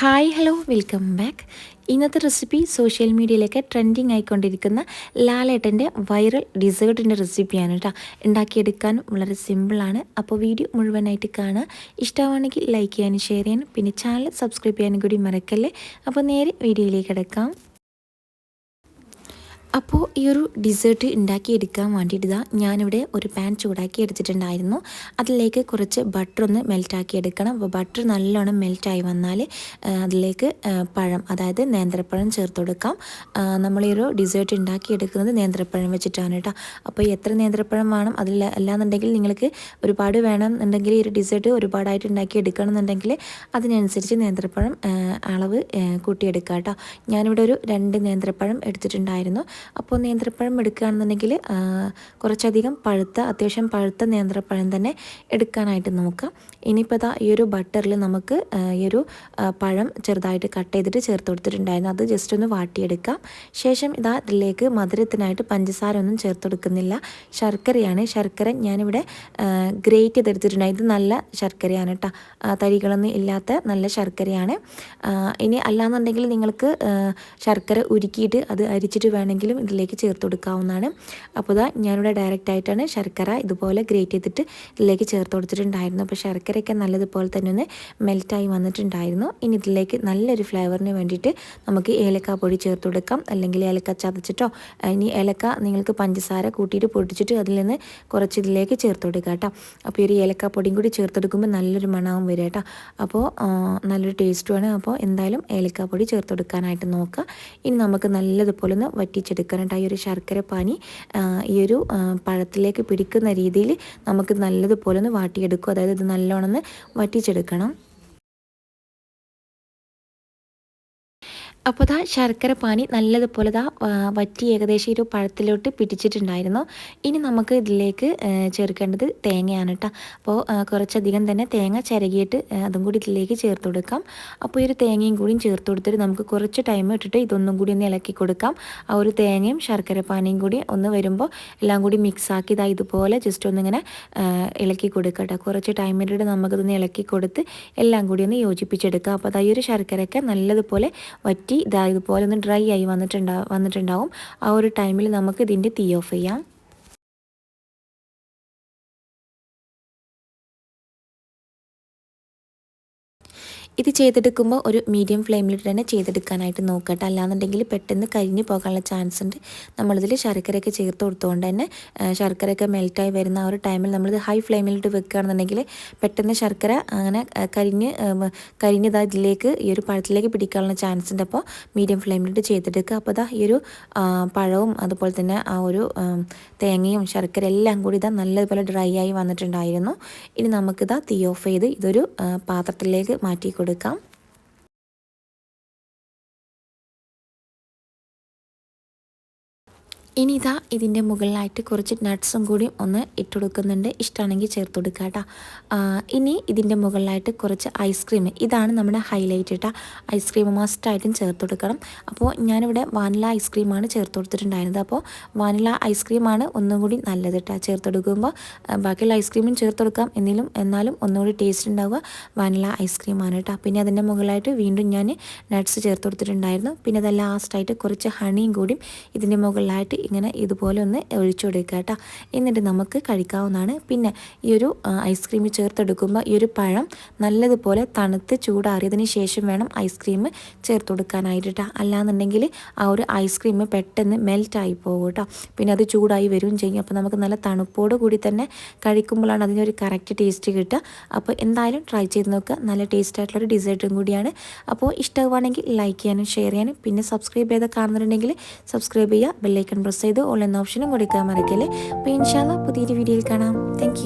Hi hello welcome back ഇന്നത്തെ recipe social മീഡിയയിലൊക്കെ trending ആയിക്കൊണ്ടിരിക്കുന്ന ലാലേട്ടന്റെ വൈറൽ ഡിസേർട്ടിന്റെ റെസിപ്പിയാണ് കേട്ടോ ഉണ്ടാക്കിയെടുക്കാനും വളരെ സിമ്പിളാണ് അപ്പോൾ വീഡിയോ മുഴുവനായിട്ട് കാണുക. ഇഷ്ടമാണെങ്കിൽ ലൈക്ക് ചെയ്യാനും ഷെയർ ചെയ്യാനും. പിന്നെ ചാനൽ സബ്സ്ക്രൈബ് ചെയ്യാനും കൂടി മറക്കല്ലേ? അപ്പോൾ നേരെ വീഡിയോയിലേക്ക് കിടക്കാം. അപ്പോൾ ഈ ഒരു ഡിസേർട്ട് ഉണ്ടാക്കിയെടുക്കാൻ വേണ്ടിയിട്ട് ഇതാ ഞാനിവിടെ ഒരു പാൻ ചൂടാക്കി എടുത്തിട്ടുണ്ടായിരുന്നു അതിലേക്ക് കുറച്ച് ബട്ടർ ഒന്ന് മെൽറ്റാക്കി എടുക്കണം അപ്പോൾ ബട്ടർ നല്ലോണം മെൽറ്റായി വന്നാൽ അതിലേക്ക് പഴം അതായത് നേന്ത്രപ്പഴം ചേർത്ത് കൊടുക്കാം. നമ്മൾ ഈ ഒരു ഡിസേർട്ട് ഉണ്ടാക്കിയെടുക്കുന്നത് നേന്ത്രപ്പഴം വെച്ചിട്ടാണ് കേട്ടോ. അപ്പോൾ എത്ര നേന്ത്രപ്പഴം വേണം? അതിൽ അല്ലാന്നുണ്ടെങ്കിൽ നിങ്ങൾക്ക് ഒരുപാട് വേണം എന്നുണ്ടെങ്കിൽ ഈ ഒരു ഡിസേർട്ട് ഒരുപാടായിട്ട് ഉണ്ടാക്കി എടുക്കണം എന്നുണ്ടെങ്കിൽ അതിനനുസരിച്ച് നേന്ത്രപ്പഴം അളവ് കൂട്ടിയെടുക്കാം കേട്ടോ. ഞാനിവിടെ ഒരു രണ്ട് നേന്ത്രപ്പഴം എടുത്തിട്ടുണ്ടായിരുന്നു. അപ്പോൾ നേന്ത്രപ്പഴം എടുക്കുകയാണെന്നുണ്ടെങ്കിൽ കുറച്ചധികം പഴുത്ത അത്യാവശ്യം പഴുത്ത നേന്ത്രപ്പഴം തന്നെ എടുക്കാനായിട്ട് നോക്കാം ഇനിയിപ്പോൾ ഈ ഒരു ബട്ടറിൽ നമുക്ക് ഈ ഒരു പഴം ചെറുതായിട്ട് കട്ട് ചെയ്തിട്ട് ചേർത്ത് കൊടുത്തിട്ടുണ്ടായിരുന്നു. അത് ജസ്റ്റ് ഒന്ന് വാട്ടിയെടുക്കാം. ശേഷം ഇതാ ഇതിലേക്ക് മധുരത്തിനായിട്ട് പഞ്ചസാര ഒന്നും ചേർത്ത് കൊടുക്കുന്നില്ല. ശർക്കരയാണ്. ശർക്കര ഞാനിവിടെ ഗ്രേറ്റ് ചെയ്തെടുത്തിട്ടുണ്ടായി. ഇത് നല്ല ശർക്കരയാണ് കേട്ടോ. തരികളൊന്നും ഇല്ലാത്ത നല്ല ശർക്കരയാണ്. ഇനി അല്ലാന്നുണ്ടെങ്കിൽ നിങ്ങൾക്ക് ശർക്കര ഉരുക്കിയിട്ട് അത് അരിച്ചിട്ട് വേണമെങ്കിലും ഇതിലേക്ക് ചേർത്ത് കൊടുക്കാവുന്നതാണ്. അപ്പോൾ ഇതാ ഞാനിവിടെ ഡയറക്റ്റ് ആയിട്ടാണ് ശർക്കര ഇതുപോലെ ഗ്രേറ്റ് ചെയ്തിട്ട് ഇതിലേക്ക് ചേർത്ത് കൊടുത്തിട്ടുണ്ടായിരുന്നു. അപ്പോൾ ശർക്കരയൊക്കെ നല്ലതുപോലെ തന്നെ ഒന്ന് മെൽറ്റായി വന്നിട്ടുണ്ടായിരുന്നു. ഇനി ഇതിലേക്ക് നല്ലൊരു ഫ്ലേവറിന് വേണ്ടിയിട്ട് നമുക്ക് ഏലക്ക പൊടി ചേർത്ത് കൊടുക്കാം. അല്ലെങ്കിൽ ഏലക്ക ചതച്ചിട്ടോ ഇനി ഏലക്ക നിങ്ങൾക്ക് പഞ്ചസാര കൂട്ടിയിട്ട് പൊടിച്ചിട്ട് അതിൽ നിന്ന് കുറച്ച് ഇതിലേക്ക് ചേർത്ത് കൊടുക്കുക കേട്ടോ. അപ്പോൾ ഈ ഒരു ഏലക്ക പൊടിയും കൂടി ചേർത്തെടുക്കുമ്പോൾ നല്ലൊരു മണവും വരും കേട്ടോ. അപ്പോൾ നല്ലൊരു ടേസ്റ്റുമാണ് അപ്പോൾ എന്തായാലും ഏലക്ക പൊടി ചേർത്ത് കൊടുക്കാനായിട്ട് നോക്കുക. ഇനി നമുക്ക് നല്ലതുപോലെ ഒന്ന് വറ്റിച്ചെടുക്കണം കേട്ടോ ഈ ഒരു ശർക്കര പാനി ഈ ഒരു പഴത്തിലേക്ക് പിടിക്കുന്ന രീതിയിൽ നമുക്ക് നല്ലതുപോലെ ഒന്ന് വാട്ടിയെടുക്കും. അതായത് ഇത് നല്ലോണം ഒന്ന് വറ്റിച്ചെടുക്കണം. അപ്പോൾ ദാ ശർക്കര പാനി നല്ലതുപോലെ ദാ വറ്റി ഏകദേശം ഒരു പഴത്തിലോട്ട് പിടിച്ചിട്ടുണ്ടായിരുന്നു. ഇനി നമുക്ക് ഇതിലേക്ക് ചേർക്കേണ്ടത് തേങ്ങയാണ് കേട്ടോ അപ്പോൾ കുറച്ചധികം തന്നെ തേങ്ങ ചിരകിയിട്ട് അതും കൂടി ഇതിലേക്ക് ചേർത്ത് കൊടുക്കാം. അപ്പോൾ ഈ ഒരു തേങ്ങയും കൂടിയും ചേർത്ത് കൊടുത്തിട്ട് നമുക്ക് കുറച്ച് ടൈം ഇട്ടിട്ട് ഇതൊന്നും കൂടി ഒന്ന് ഇളക്കി കൊടുക്കാം. ആ ഒരു തേങ്ങയും ശർക്കര പാനിയും കൂടി ഒന്ന് വരുമ്പോൾ എല്ലാം കൂടി മിക്സ് ആക്കി ഇതാ ഇതുപോലെ ജസ്റ്റ് ഒന്നിങ്ങനെ ഇളക്കി കൊടുക്കുക കേട്ടോ കുറച്ച് ടൈം ഇട്ടിട്ട് നമുക്കിതൊന്ന് ഇളക്കി കൊടുത്ത് എല്ലാം കൂടി ഒന്ന് യോജിപ്പിച്ചെടുക്കാം. അപ്പോൾ അതായത് ഒരു ശർക്കരയൊക്കെ നല്ലതുപോലെ വറ്റി ഇതാ ഇതുപോലെ ഒന്ന് ഡ്രൈ ആയി വന്നിട്ടുണ്ടാ വന്നിട്ടുണ്ടാവും. ആ ഒരു ടൈമിൽ നമുക്ക് ഇതിന്റെ തീ ഓഫ് ചെയ്യാം. ഇത് ചെയ്തെടുക്കുമ്പോൾ ഒരു മീഡിയം ഫ്ലെയിമിൽ തന്നെ ചെയ്തെടുക്കാനായിട്ട് നോക്കട്ടെ. അല്ലാന്നുണ്ടെങ്കിൽ പെട്ടെന്ന് കരിഞ്ഞു പോകാനുള്ള ചാൻസ് ഉണ്ട്. നമ്മളിതിൽ ശർക്കരയൊക്കെ ചേർത്ത് കൊടുത്തുകൊണ്ട് തന്നെ ശർക്കരയൊക്കെ മെൽറ്റായി വരുന്ന ആ ഒരു ടൈമിൽ നമ്മളിത് ഹൈ ഫ്ലെയിമിലിട്ട് വെക്കുകയാണെന്നുണ്ടെങ്കിൽ പെട്ടെന്ന് ശർക്കര അങ്ങനെ കരിഞ്ഞ് കരിഞ്ഞതാ ഇതിലേക്ക് ഈ ഒരു പഴത്തിലേക്ക് പിടിക്കാനുള്ള ചാൻസ് ഉണ്ട്. അപ്പോൾ മീഡിയം ഫ്ലെയിമിലിട്ട് ചെയ്തെടുക്കുക. അപ്പോൾ ഇതാ ഈ ഒരു പഴവും അതുപോലെ തന്നെ ആ ഒരു തേങ്ങയും ശർക്കര എല്ലാം കൂടി ഇതാ നല്ലതുപോലെ ഡ്രൈ ആയി വന്നിട്ടുണ്ടായിരുന്നു. ഇനി നമുക്കിതാ തീ ഓഫ് ചെയ്ത് ഇതൊരു പാത്രത്തിലേക്ക് മാറ്റി കൊടുക്കാം ഇനി ഇതാ ഇതിന്റെ മുകളിലായിട്ട് കുറച്ച് നട്ട്സും കൂടി ഒന്ന് ഇട്ട് കൊടുക്കുന്നുണ്ട് ഇഷ്ടമാണെങ്കിൽ ചേർത്ത് കൊടുക്കുക കേട്ടോ ഇനി ഇതിന്റെ മുകളിലായിട്ട് കുറച്ച് ഐസ്ക്രീം ഇതാണ് നമ്മുടെ ഹൈലൈറ്റ് കേട്ടോ ഐസ്ക്രീം മസ്റ്റായിട്ടും ചേർത്ത് കൊടുക്കണം. അപ്പോൾ ഞാനിവിടെ വാനില ഐസ്ക്രീമാണ് ചേർത്ത് കൊടുത്തിട്ടുണ്ടായിരുന്നത്. അപ്പോൾ വാനില ഐസ്ക്രീമാണ് ഒന്നും കൂടി നല്ലത് കേട്ടോ ചേർത്ത് കൊടുക്കുമ്പോൾ ബാക്കിയുള്ള ഐസ്ക്രീമും ചേർത്ത് കൊടുക്കാം. എന്നിലും എന്നാലും ഒന്നുകൂടി ടേസ്റ്റ് ഉണ്ടാവുക വാനില ഐസ്ക്രീമാണ് കേട്ടോ പിന്നെ അതിന്റെ മുകളിലായിട്ട് വീണ്ടും ഞാൻ നട്ട്സ് ചേർത്ത് കൊടുത്തിട്ടുണ്ടായിരുന്നു. പിന്നെ അത് ലാസ്റ്റായിട്ട് കുറച്ച് ഹണിയും കൂടി ഇതിന്റെ മുകളിലായിട്ട് ഇങ്ങനെ ഇതുപോലെ ഒന്ന് ഒഴിച്ചു കൊടുക്കുക കേട്ടോ. എന്നിട്ട് നമുക്ക് കഴിക്കാവുന്നതാണ്. പിന്നെ ഈ ഒരു ഐസ്ക്രീം ചേർത്തെടുക്കുമ്പോൾ ഈ ഒരു പഴം നല്ലതുപോലെ തണുത്ത് ചൂടാറിയതിന് ശേഷം വേണം ഐസ്ക്രീം ചേർത്ത് കൊടുക്കാനായിട്ട് അല്ലാന്നുണ്ടെങ്കിൽ ആ ഒരു ഐസ്ക്രീം പെട്ടെന്ന് മെൽറ്റായി പോകും കേട്ടോ പിന്നെ അത് ചൂടായി വരികയും ചെയ്യും. അപ്പോൾ നമുക്ക് നല്ല തണുപ്പോട് കൂടി തന്നെ കഴിക്കുമ്പോഴാണ് ഒരു കറക്റ്റ് ടേസ്റ്റ് കിട്ടുക. അപ്പോൾ എന്തായാലും ട്രൈ ചെയ്ത് നോക്കുക. നല്ല ടേസ്റ്റ് ആയിട്ടുള്ള ഒരു ഡിസേർട്ടും കൂടിയാണ്. അപ്പോൾ ഇഷ്ടമാണെങ്കിൽ ലൈക്ക് ചെയ്യാനും ഷെയർ ചെയ്യാനും പിന്നെ സബ്സ്ക്രൈബ് ചെയ്ത് കാണുന്നുണ്ടെങ്കിൽ സബ്സ്ക്രൈബ് ചെയ്യുക ബെല്ലൈക്കൺ പ്രസ് ചെയ്ത് ഓൾ എന്ന ഓപ്ഷനും കൊടുക്കാൻ മറക്കല്ലേ അപ്പോൾ ഇൻഷാല്ല പുതിയൊരു വീഡിയോയിൽ കാണാം. താങ്ക്